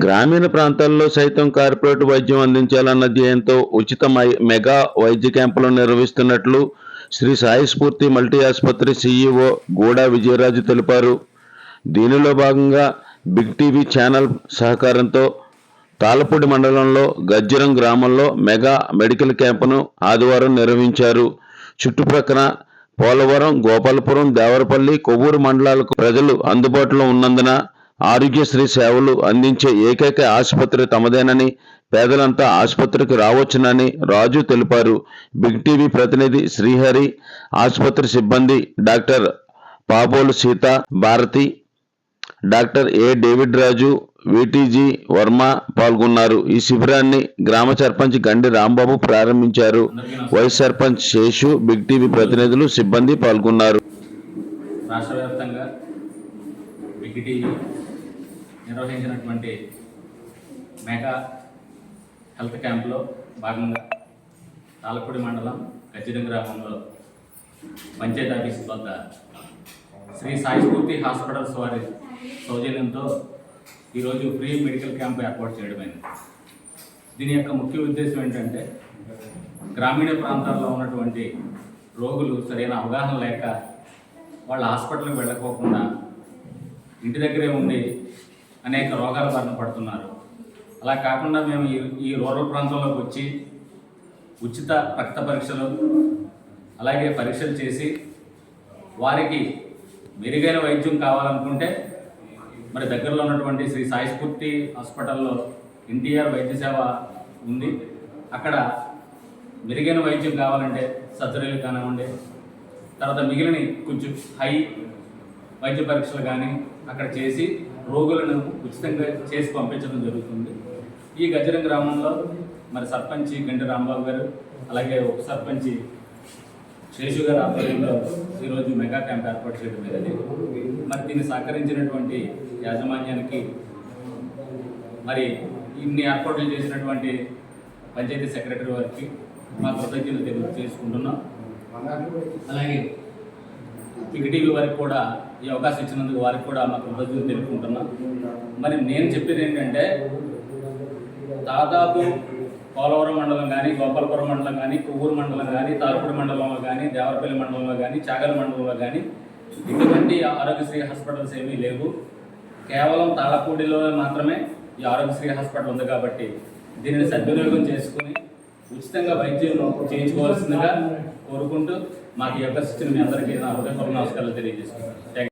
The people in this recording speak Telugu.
గ్రామీణ ప్రాంతాల్లో సైతం కార్పొరేట్ వైద్యం అందించాలన్న ధ్యేయంతో ఉచిత మై- మెగా వైద్య క్యాంపులను నిర్వహిస్తున్నట్లు శ్రీ సాయి స్ఫూర్తి మల్టీ ఆసుపత్రి సీఈఓ గూడా విజయరాజు తెలిపారు. దీనిలో భాగంగా బిగ్ టీవీ ఛానల్ సహకారంతో తాళపూడి మండలంలో గజ్జరం గ్రామంలో మెగా మెడికల్ క్యాంపును ఆదివారం నిర్వహించారు. చుట్టుప్రక్కల పోలవరం గోపాలపురం దేవరపల్లి కొవ్వూరు మండలాలకు ప్రజలు అందుబాటులో ఉన్నందున ఆరోగ్యశ్రీ సేవలు అందించే ఏకైక ఆసుపత్రి తమదేనని పేదలంతా ఆసుపత్రికి రావచ్చునని రాజు తెలిపారు. బిగ్ టీవీ ప్రతినిధి శ్రీహరి ఆసుపత్రి సిబ్బంది doctor Pabolu Seetha Bharathi doctor A David Raju విటిజీ Varma పాల్గొన్నారు. ఈ శిబిరాన్ని గ్రామ సర్పంచ్ గండి రాంబాబు ప్రారంభించారు. Vice sarpanch Seshu big TV ప్రతినిధులు సిబ్బంది పాల్గొన్నారు. రాష్ట్ర వ్యాప్తంగా బిగ్ టీవీ నిర్వహించినటువంటి మెగా హెల్త్ క్యాంప్లో భాగంగా తాలపూడి మండలం గజ్జిరం గ్రామంలో పంచాయతీ ఆఫీస్ వద్ద శ్రీ సాయిస్ఫూర్తి హాస్పిటల్స్ వారి సౌజన్యంతో ఈరోజు ఫ్రీ మెడికల్ క్యాంప్ ఏర్పాటు చేయడమైంది. దీని యొక్క ముఖ్య ఉద్దేశం ఏంటంటే గ్రామీణ ప్రాంతాల్లో ఉన్నటువంటి రోగులు సరైన అవగాహన లేక వాళ్ళ హాస్పిటల్కి వెళ్ళకోకుండా ఇంటి దగ్గరే ఉండి అనేక రోగాల బారిన పడుతున్నారు. అలా కాకుండా మేము ఈ ఈ రూరల్ ప్రాంతంలోకి వచ్చి ఉచిత రక్త పరీక్షలు అలాగే పరీక్షలు చేసి వారికి మెరుగైన వైద్యం కావాలనుకుంటే మరి దగ్గరలో ఉన్నటువంటి శ్రీ సాయి స్ఫూర్తి హాస్పిటల్లో ఎన్టీఆర్ వైద్య సేవ ఉంది. అక్కడ మెరుగైన వైద్యం కావాలంటే సర్జరీలు కానివ్వండి తర్వాత మిగిలిన కొంచెం హై వైద్య పరీక్షలు కానీ అక్కడ చేసి రోగులను ఉచితంగా చేసి పంపించడం జరుగుతుంది. ఈ గజరం గ్రామంలో మరి సర్పంచి గంట రాంబాబు గారు అలాగే ఉప సర్పంచి శేషు గారు ఆధ్వర్యంలో ఈరోజు మెగా క్యాంప్ ఏర్పాటు చేయడం జరిగింది. మరి దీన్ని సహకరించినటువంటి యాజమాన్యానికి మరి ఇన్ని ఏర్పాట్లు చేసినటువంటి పంచాయతీ సెక్రటరీ వారికి మా కృతజ్ఞతలు తెలియజేసుకుంటున్నాం అలాగే టీవీ వారికి కూడా ఈ అవకాశం ఇచ్చినందుకు వారికి కూడా మా కృతజ్ఞతలు తెలుపుకుంటున్నాం. మరి నేను చెప్పేది ఏంటంటే దాదాపు పోలవరం మండలం కానీ గోపాలపురం మండలం కానీ కొవ్వూరు మండలం కానీ తారపూడి మండలంలో కానీ దేవరపల్లి మండలంలో కానీ చాగల మండలంలో కానీ ఇటువంటి ఆరోగ్యశ్రీ హాస్పిటల్స్ ఏమీ లేవు. కేవలం తాళపూడిలో మాత్రమే ఈ ఆరోగ్యశ్రీ హాస్పిటల్ ఉంది కాబట్టి దీనిని సద్వినియోగం చేసుకుని ఉచితంగా వైద్యం చేయించుకోవాల్సిందిగా కోరుకుంటూ మాకు ఈ యొక్క శిక్షణ మీ అందరికీ నా హృదయపూర్వ నమస్కారాలు తెలియజేస్తున్నాను.